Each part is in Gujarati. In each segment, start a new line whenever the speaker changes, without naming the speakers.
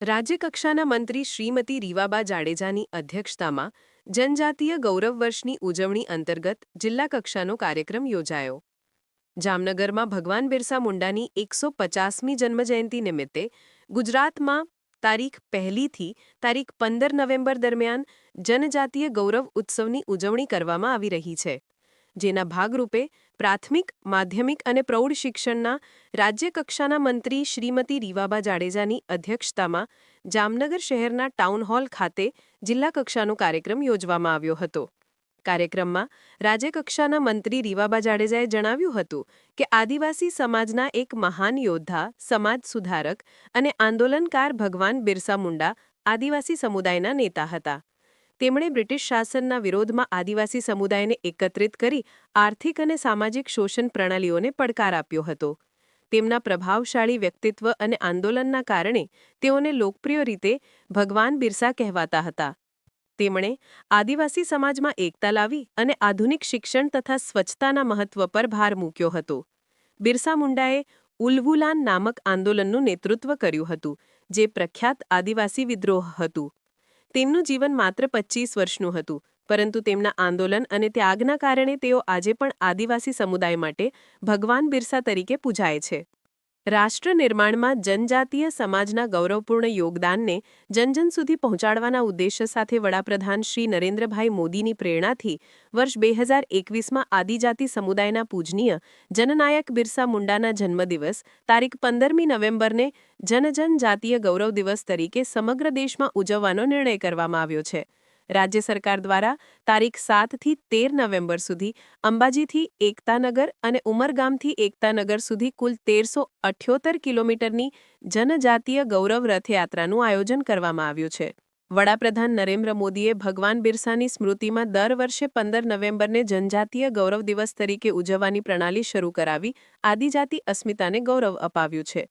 રાજ્યકક્ષાના મંત્રી શ્રીમતી રીવાબા જાડેજાની અધ્યક્ષતામાં જનજાતીય ગૌરવ વર્ષની ઉજવણી અંતર્ગત જિલ્લા કક્ષાનો કાર્યક્રમ યોજાયો. જામનગરમાં ભગવાન બિરસા મુંડાની એકસો પચાસમી જન્મજયંતિ નિમિત્તે ગુજરાતમાં તારીખ પહેલીથી તારીખ પંદર નવેમ્બર દરમિયાન જનજાતીય ગૌરવ ઉત્સવની ઉજવણી કરવામાં આવી રહી છે. જેના ભાગરૂપે પ્રાથમિક, માધ્યમિક અને પ્રૌઢ શિક્ષણના રાજ્યકક્ષાના મંત્રી શ્રીમતી રીવાબા જાડેજાની અધ્યક્ષતામાં જામનગર શહેરના ટાઉન હોલ ખાતે જિલ્લા કક્ષાનો કાર્યક્રમ યોજવામાં આવ્યો હતો. કાર્યક્રમમાં રાજ્યકક્ષાના મંત્રી રીવાબા જાડેજાએ જણાવ્યું હતું કે આદિવાસી સમાજના એક મહાન યોદ્ધા, સમાજ સુધારક અને આંદોલનકાર ભગવાન બિરસા મુંડા આદિવાસી સમુદાયના નેતા હતા. તેમણે બ્રિટિશ શાસનના વિરોધમાં આદિવાસી સમુદાયને એકત્રિત કરી આર્થિક અને સામાજિક શોષણ પ્રણાલીઓને પડકાર આપ્યો હતો. તેમના પ્રભાવશાળી વ્યક્તિત્વ અને આંદોલનના કારણે તેઓને લોકપ્રિય રીતે ભગવાન બિરસા કહેવાતા હતા. તેમણે આદિવાસી સમાજમાં એકતા લાવી અને આધુનિક શિક્ષણ તથા સ્વચ્છતાના મહત્વ પર ભાર મૂક્યો હતો. બિરસા મુંડાએ ઉલ્વુલાન નામક આંદોલનનું નેતૃત્વ કર્યું હતું, જે પ્રખ્યાત આદિવાસી વિદ્રોહ હતું. તેમનું જીવન માત્ર પચીસ વર્ષનું હતું, પરંતુ તેમના આંદોલન અને ત્યાગના કારણે તેઓ આજે પણ આદિવાસી સમુદાય માટે ભગવાન બિરસા તરીકે પૂજાય છે. રાષ્ટ્ર નિર્માણમાં જનજાતીય સમાજના ગૌરવપૂર્ણ યોગદાનને જનજન સુધી પહોંચાડવાના ઉદ્દેશ્ય સાથે વડાપ્રધાન શ્રી નરેન્દ્રભાઈ મોદીની પ્રેરણાથી વર્ષ બે હજાર એકવીસમાં આદિજાતિ સમુદાયના પૂજનીય જનનાયક બિરસા મુંડાના જન્મદિવસ, તારીખ પંદરમી નવેમ્બરને જનજન જાતીય ગૌરવ દિવસ તરીકે સમગ્ર દેશમાં ઉજવવાનો નિર્ણય કરવામાં આવ્યો છે. રાજ્ય સરકાર દ્વારા તારીખ સાતથી તેર નવેમ્બર સુધી અંબાજીથી એકતાનગર અને ઉમરગામથી એકતાનગર સુધી કુલ તેરસો અઠ્યોતેર કિલોમીટરની જનજાતીય ગૌરવ રથયાત્રાનું આયોજન કરવામાં આવ્યું છે. વડાપ્રધાન નરેન્દ્ર મોદીએ ભગવાન બિરસાની સ્મૃતિમાં દર વર્ષે પંદર નવેમ્બરને જનજાતીય ગૌરવ દિવસ તરીકે ઉજવવાની પ્રણાલી શરૂ કરાવી આદિજાતિ અસ્મિતાને ગૌરવ અપાવ્યું છે.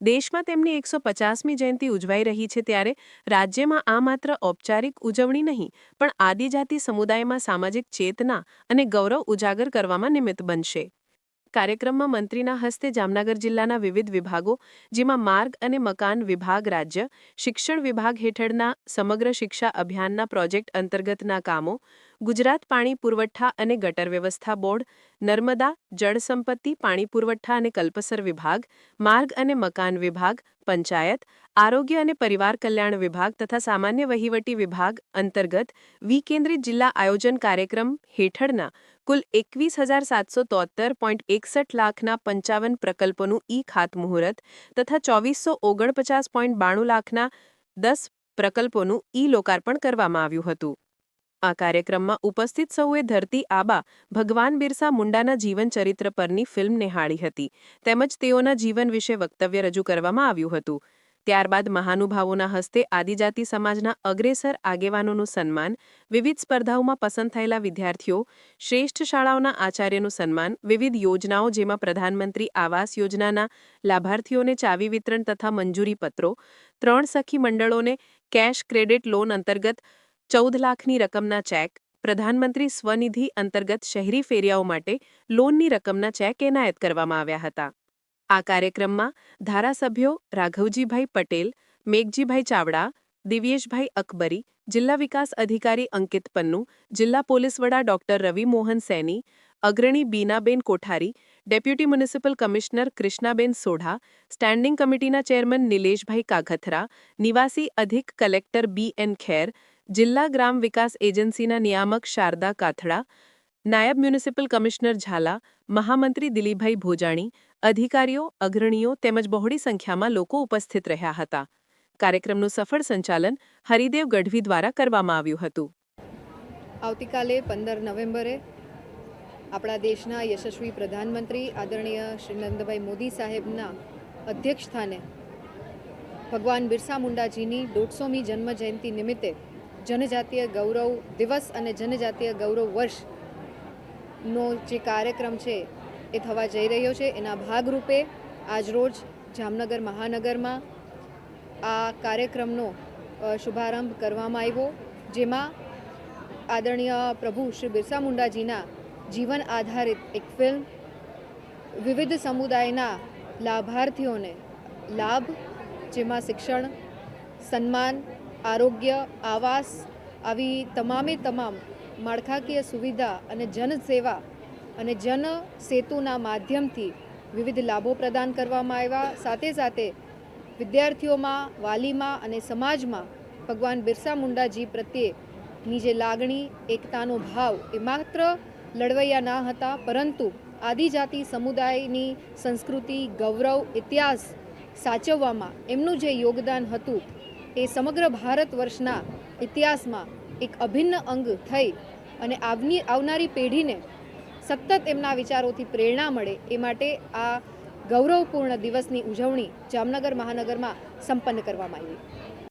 દેશમાં તેમની એકસો પચાસમી જયંતિ ઉજવાઈ રહી છે ત્યારે રાજ્યમાં આ માત્ર ઔપચારિક ઉજવણી નહીં, પણ આદિજાતિ સમુદાયમાં સામાજિક ચેતના અને ગૌરવ ઉજાગર કરવામાં નિમિત્ત બનશે. કાર્યક્રમમાં મંત્રીના હસ્તે જામનગર જિલ્લાના વિવિધ વિભાગો, જેમાં માર્ગ અને મકાન વિભાગ રાજ્ય, શિક્ષણ વિભાગ હેઠળના સમગ્ર શિક્ષા અભિયાનના પ્રોજેક્ટ અંતર્ગતના કામો ગુજરાત પાણી પુરવઠા અને ગટર વ્યવસ્થા બોર્ડ, નર્મદા, જળ સંપત્તિ, પાણી પુરવઠા અને કલ્પસર વિભાગ, માર્ગ અને મકાન વિભાગ, પંચાયત, આરોગ્ય અને પરિવાર કલ્યાણ વિભાગ તથા સામાન્ય વહીવટી વિભાગ અંતર્ગત વિકેન્દ્રિત જિલ્લા આયોજન કાર્યક્રમ હેઠળના કુલ એકવીસ હજાર સાતસો તોતેર પોઈન્ટ એકસઠ લાખના પંચાવન પ્રકલ્પોનું ઈ ખાતમુહૂર્ત તથા ચોવીસો ઓગણપચાસ પોઈન્ટ બાણું લાખના દસ પ્રકલ્પોનું ઈ લોકાર્પણ કરવામાં આવ્યું હતું. આ કાર્યક્રમમાં ઉપસ્થિત સૌએ ધરતી આબા ભગવાન બિરસા મુંડાના જીવન ચરિત્ર પરની ફિલ્મ નિહાળી હતી. તેમજ તેઓના જીવન વિશે વક્તવ્ય રજૂ કરવામાં આવ્યું હતું. ત્યારબાદ મહાનુભાવોના હસ્તે આદિજાતિ સમાજના અગ્રેસર આગેવાનોનું સન્માન, વિવિધ સ્પર્ધાઓમાં પસંદ થયેલા વિદ્યાર્થીઓ, શ્રેષ્ઠ શાળાઓના આચાર્યનું સન્માન, વિવિધ યોજનાઓ જેમાં પ્રધાનમંત્રી આવાસ યોજનાના લાભાર્થીઓને ચાવી વિતરણ તથા મંજૂરી પત્રો, ત્રણ સખી મંડળોને કેશ ક્રેડિટ લોન અંતર્ગત ચૌદ લાખની રકમના ચેક, પ્રધાનમંત્રી સ્વનિધિ અંતર્ગત શહેરી ફેરિયાઓ માટે લોનની રકમના ચેક એનાયત કરવામાં આવ્યા હતા. આ કાર્યક્રમમાં ધારાસભ્યો રાઘવજીભાઈ પટેલ, મેઘજીભાઈ ચાવડા, દિવ્યેશભાઈ અકબરી, જિલ્લા વિકાસ અધિકારી અંકિત પન્નુ, જિલ્લા પોલીસ વડા ડોક્ટર રવિ મોહન સૈની, અગ્રણી Binaben Kothari, deputy municipal commissioner Krishnaben Sodha, standing કમિટીના ચેરમેન નિલેશભાઈ કાઘથરા નિવાસી અધિક કલેક્ટર બી એન ખેર જિલ્લા ગ્રામ વિકાસ એજન્સીના નિયામક શારદા કાથડા, નાયબ મ્યુનિસિપલ કમિશનર ઝાલા, મહામંત્રી દિલીપભાઈ ભોજાણી, અધિકારીઓ, અગ્રણીઓ તેમજ બહોળી સંખ્યામાં લોકો ઉપસ્થિત રહ્યા હતા. કાર્યક્રમનું સફળ સંચાલન હરિદેવ ગઢવી દ્વારા કરવામાં આવ્યું હતું.
આવતીકાલે પંદર નવેમ્બરે આપણા દેશના યશસ્વી પ્રધાનમંત્રી આદરણીય શ્રી નરેન્દ્રભાઈ મોદી સાહેબના અધ્યક્ષસ્થાને ભગવાન બિરસા મુંડાજીની દોઢસોમી જન્મ જયંતિ નિમિત્તે જનજાતીય ગૌરવ દિવસ અને જનજાતીય ગૌરવ વર્ષ નો જે કાર્યક્રમ છે એ થવા જઈ રહ્યો છે. એના ભાગરૂપે આજરોજ જામનગર મહાનગરમાં આ કાર્યક્રમનો શુભારંભ કરવામાં આવ્યો, જેમાં આદરણીય પ્રભુ શ્રી બિરસા મુંડાજીના જીવન આધારિત એક ફિલ્મ, વિવિધ સમુદાયના લાભાર્થીઓને લાભ, જેમાં શિક્ષણ, સન્માન આરોગ્ય, આવાસ આવી તમામે તમામ માળખાકીય સુવિધા અને જનસેવા અને જન સેતુના માધ્યમથી વિવિધ લાભો પ્રદાન કરવામાં આવ્યા. સાથે સાથે વિદ્યાર્થીઓમાં, વાલીમાં અને સમાજમાં ભગવાન બિરસા મુંડાજી પ્રત્યેની જે લાગણી, એકતાનો ભાવ એ માત્ર લડવૈયા ના હતા, પરંતુ આદિજાતિ સમુદાયની સંસ્કૃતિ, ગૌરવ, ઇતિહાસ સાચવવામાં એમનું જે યોગદાન હતું એ સમગ્ર ભારત વર્ષના ઇતિહાસમાં એક અભિન્ન અંગ થઈ અને આવની આવનારી પેઢીને સતત એમના વિચારોથી પ્રેરણા મળે એ માટે આ ગૌરવપૂર્ણ દિવસની ઉજવણી જામનગર મહાનગરમાં સંપન્ન કરવામાં આવી.